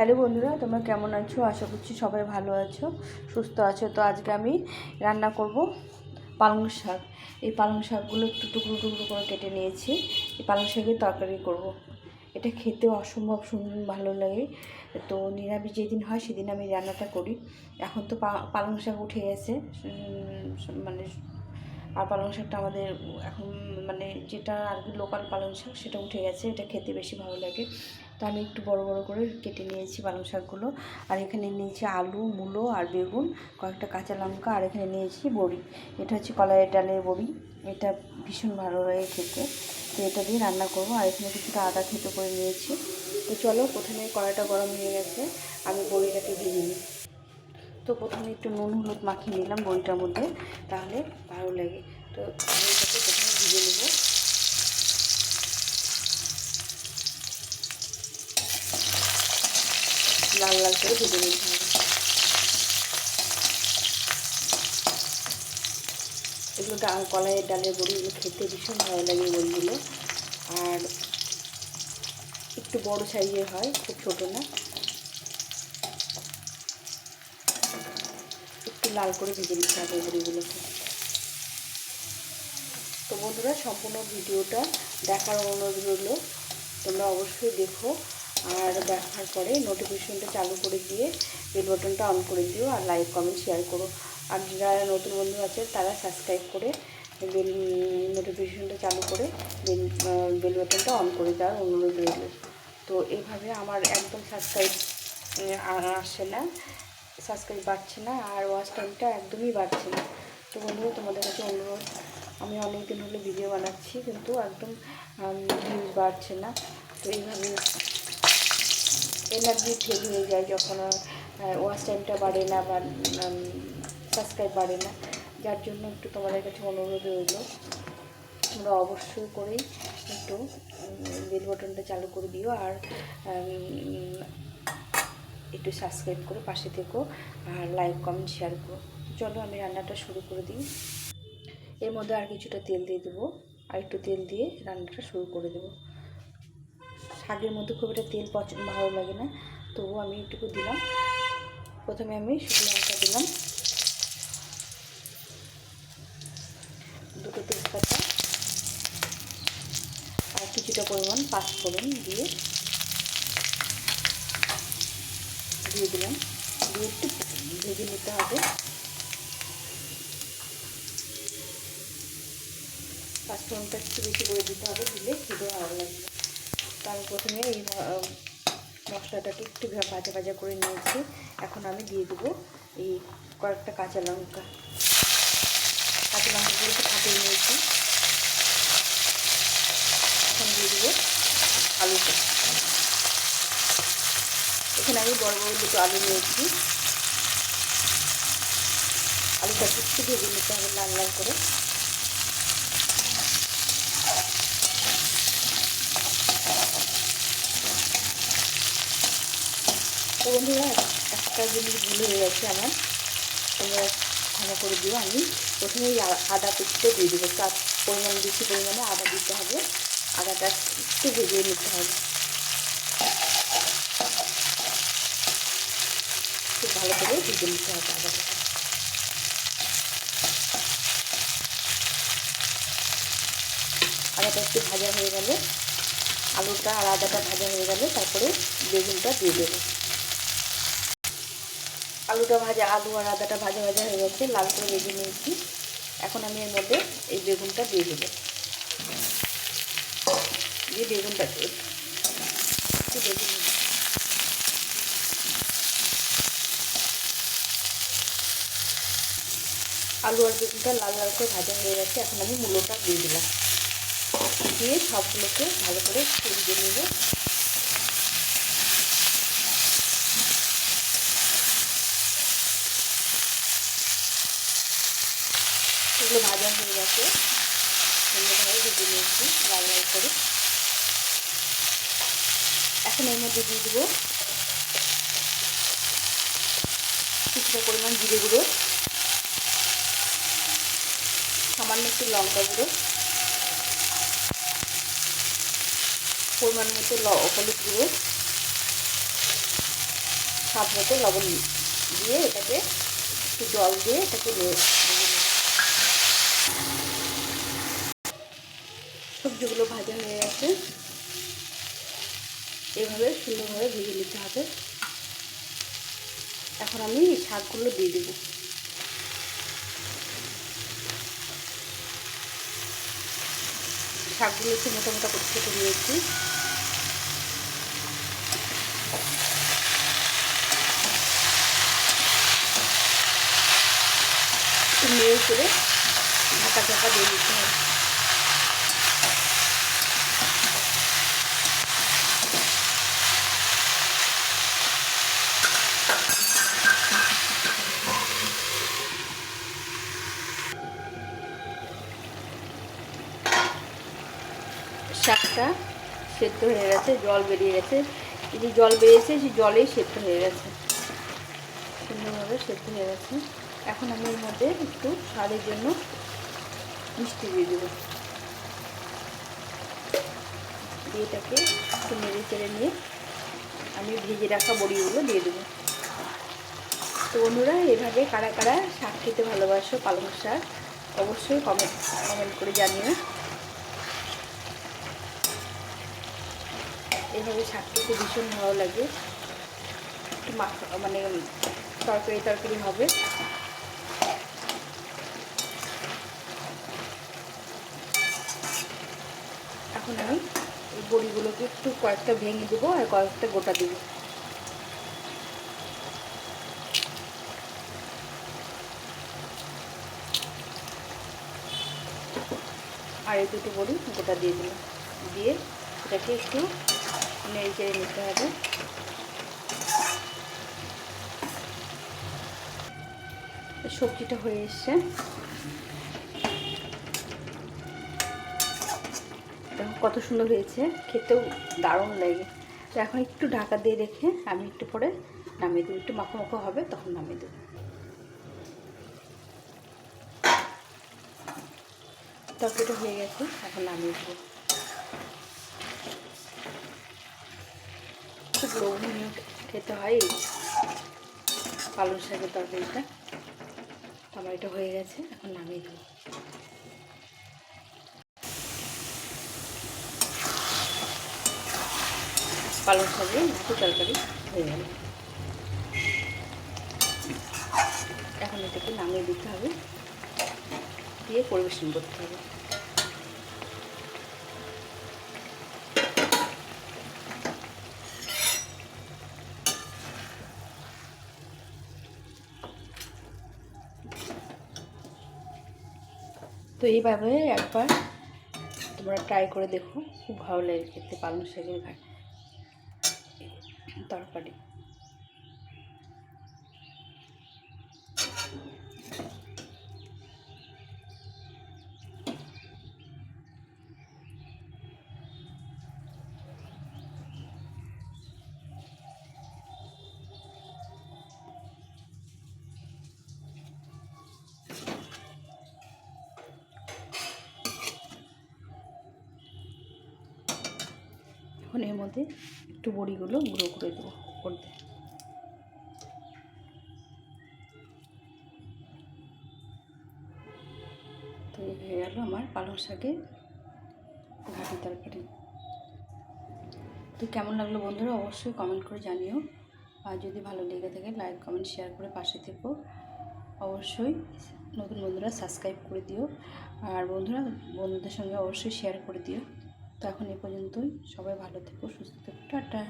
Hello বন্ধুরা, তোমরা কেমন আছো? আশা করছি সবাই ভালো আছো, সুস্থ আছো। তো আজকে আমি রান্না করব পালং শাক। এই পালং শাকগুলো একটু টুকরো টুকরো করে কেটে নিয়েছি। এই পালং শাকের তরকারি করব। এটা খেতে অসম্ভব সুন্দর ভালো লাগে। তো নিরামিষ যেদিন হয়, সেদিন আমি রান্নাটা করি। এখন তো পালং শাক উঠে গেছে। মানে আর পালং শাকটা আমাদের এখন মানে যেটা আর কি লোকাল পালং শাক, সেটা উঠে গেছে। এটা খেতে বেশি ভালো লাগে। তো আমি একটু বড় বড় করে কেটে নিয়েছি পালং শাকগুলো। আর এখানে নিয়েছি আলু, মূলো আর বেগুন, কয়েকটা কাঁচা লঙ্কা, আর এখানে নিয়েছি বড়ি। এটা হচ্ছে কলাইয়ের ডালের বড়ি। এটা ভীষণ ভালো লাগে খেতে। তো এটা দিয়ে রান্না করব। আর এখানে কিছুটা আদা থেতো করে নিয়েছি। তো চলো, প্রথমে কড়াইটা গরম হয়ে গেছে। আমি বড়িটাকে ভেজে নিই। তো প্রথমে একটু নুন হলুদ মাখিয়ে নিলাম বড়িটার মধ্যে। তাহলে ভালো লাগে। তো এটাকে প্রথমে ভিজে নেব। লাল লাল করে ভেজে নিতে হবে। এগুলো কলাইয়ের ডালের বড়িগুলো খেতে ভীষণ ভালো লাগে বড়িগুলো আর একটু বড় সাইজের হয়, খুব ছোটো না। একটু লাল করে ভেজে নিতে হবে বড়িগুলোকে। তো বন্ধুরা, সম্পূর্ণ ভিডিওটা দেখার অনুরোধ রইল। তোমরা অবশ্যই দেখো। আর দেখার পরে নোটিফিকেশনটা চালু করে দিয়ে বেল বাটনটা অন করে দিও আর লাইক কমেন্ট শেয়ার করো। আর যারা নতুন বন্ধু আছে, তারা সাবস্ক্রাইব করে বেল নোটিফিকেশনটা চালু করে বেল বেল বাটনটা অন করে দেওয়ার অনুরোধ রইল। তো এইভাবে আমার একদম সাবস্ক্রাইব আসছে না সাবস্ক্রাইব বাড়ছে না আর ওয়াচ টাইমটা একদমই বাড়ছে না। তো বন্ধুরা তোমাদের কাছে অনুরোধ, আমি অনেক দিন হলে ভিডিও বানাচ্ছি, কিন্তু একদম ভিউজ বাড়ছে না। তো এইভাবে এনার্জি ফেল হয়ে যায় যখন ওয়াচ টাইমটা বাড়ে না বা সাবস্ক্রাইব বাড়ে না। যার জন্য একটু তোমাদের কাছে অনুরোধ রইল। তোমরা অবশ্যই করেই একটু বেল বাটনটা চালু করে দিও আর একটু সাবস্ক্রাইব করে, পাশে থেকো আর লাইক কমেন্ট শেয়ার করো। চলো আমি রান্নাটা শুরু করে দিই। এর মধ্যে আর কিছুটা তেল দিয়ে দেবো। আর একটু তেল দিয়ে রান্নাটা শুরু করে দেবো। শাকের মধ্যে খুব একটা তেল পছন্দ ভালো লাগে না। তবুও আমি একটুকু দিলাম। প্রথমে আমি শুকনো লঙ্কা দিলাম। দুটো তেজপাতা আর কিছুটা পরিমাণ পাঁচ পাঁচফোড়ন দিয়ে দিয়ে দিলাম। দিয়ে একটু ভেজে নিতে হবে। পাঁচ পাঁচফোড়নটা একটু বেশি করে দিতে হবে, দিলে খেতে ভালো লাগবে। তো আমি প্রথমে এই মশলাটাকে একটু ভাজা ভাজা করে নিয়েছি। এখন আমি দিয়ে দেবো এই কয়েকটা কাঁচা লঙ্কা। কাঁচা লঙ্কাগুলো একটু ফাটিয়ে নিয়েছি। এখন দিয়ে দেবো আলুটা এখানে আমি বড় বড় দুটো আলু নিয়েছি। আলুটা একটু ভেজে নিতে হবে লাল লাল করে। তো বন্ধুরা, একটা জিনিস ভুল হয়ে গেছে আমার। তোমরা ক্ষমা করে দিও, আমি প্রথমেই আদা পেস্টটা দিয়ে দেবো। তার পরিমাণ, বেশি পরিমাণে আদা দিতে হবে। আদাটা একটু ভেজে নিতে হবে। খুব ভালো করে ভেজে নিতে হবে আদাটাকে আদাটা একটু ভাজা হয়ে গেলে, আলুটা আর আদাটা ভাজা হয়ে গেলে তারপরে বেগুনটা দিয়ে দেবো। আলুটা ভাজা, আলু আর আদাটা ভাজা ভাজা হয়ে গেছে, লাল করে ভেজে নিয়েছি এখন আমি এর মধ্যে এই বেগুনটা দিয়ে দেবো দিয়ে বেগুনটা দিয়ে। একটু। আলু আর বেগুনটা লাল লাল করে ভাজা হয়ে গেছে, এখন আমি মূলোটা দিয়ে দিলাম দিয়ে সবগুলোকে ভালো করে ভেজে নেব এগুলো গেছে সুন্দরভাবে ভেজে নিয়েছি, লাল লাল করে। এখন এর মধ্যে দিয়ে দেবো কিছুটা পরিমাণ জিরে গুঁড়ো, সামান্য একটু লঙ্কা গুঁড়ো, পরিমাণ মতো হলুদ গুঁড়ো, স্বাদ মতো লবণ দিয়ে এটাকে একটু জল দিয়ে এটাকে সবজিগুলো ভাজা হয়ে গেছে। এভাবে সুন্দরভাবে ভেজে নিতে হবে। এখন আমি শাকগুলো দিয়ে দেবো। শাকগুলো একটু মোটা মোটা করে কেটে নিয়েছি। একটু করে ঢাকা ঢাকা দিয়ে দিতে হবে শাকটা সেদ্ধ হয়ে গেছে, জল বেরিয়ে গেছে। যে জল বেরিয়েছে, সেই জলেই সেদ্ধ হয়ে গেছে। সুন্দরভাবে সেদ্ধ হয়ে গেছে। এখন আমি এর মধ্যে একটু স্বাদের জন্য মিষ্টি দিয়ে দেবো। দিয়ে এটাকে একটু নেড়ে চেড়ে নিয়ে আমি ভেজে রাখা বড়িগুলো দিয়ে দেবো। তো বন্ধুরা, এভাবে কারা কারা শাক খেতে ভালোবাসো, পালং শাক, অবশ্যই কমেন্ট কমেন্ট করে জানিও। এভাবে শাক খেতে ভীষণ ভালো লাগে। একটু মানে তরকারি তরকারি হবে। এখন আমি এই বড়িগুলোকে একটু কয়েকটা ভেঙে দেবো আর কয়েকটা গোটা দেবো। আর এই দুটো বড়ি গোটা দিয়ে দিলাম। দিয়ে এটাকে একটু নেড়ে চেড়ে নিতে হবে। সবজিটা হয়ে এসছে। কত সুন্দর হয়েছে, খেতেও দারুণ লাগে। তো এখন একটু ঢাকা দিয়ে রেখে আমি একটু পরে নামিয়ে দেবো। একটু মাখো মাখো হবে, তখন নামিয়ে দেবো। তরকারিটা হয়ে গেছে, এখন নামিয়ে দেবো। খুব লোভনীয় খেতে হয় এই পালং শাকের তরকারিটা। আমার এটা হয়ে গেছে, এখন নামিয়ে দেবো। পালং শাকের মাটি তরকারি হয়ে গেল। এখন এটাকে নামিয়ে দিতে হবে। দিয়ে পরিবেশন করতে হবে। তো এইভাবে একবার তোমরা ট্রাই করে দেখো। খুব ভালো লাগে খেতে পালং শাকের ঘাট তরকারি। এখন এর মধ্যে একটু বড়িগুলো গুঁড়ো করে দেবো করতে। তো হয়ে গেল আমার পালং শাকের ঘাটি তরকারি। তো কেমন লাগল বন্ধুরা অবশ্যই কমেন্ট করে জানিও। আর যদি ভালো লেগে থাকে লাইক কমেন্ট শেয়ার করে পাশে থেকো। অবশ্যই নতুন বন্ধুরা সাবস্ক্রাইব করে দিও। আর বন্ধুরা, বন্ধুদের সঙ্গে অবশ্যই শেয়ার করে দিও। তো এখন এ পর্যন্তই। সবাই ভালো থেকো সুস্থ থেকো। টাটা।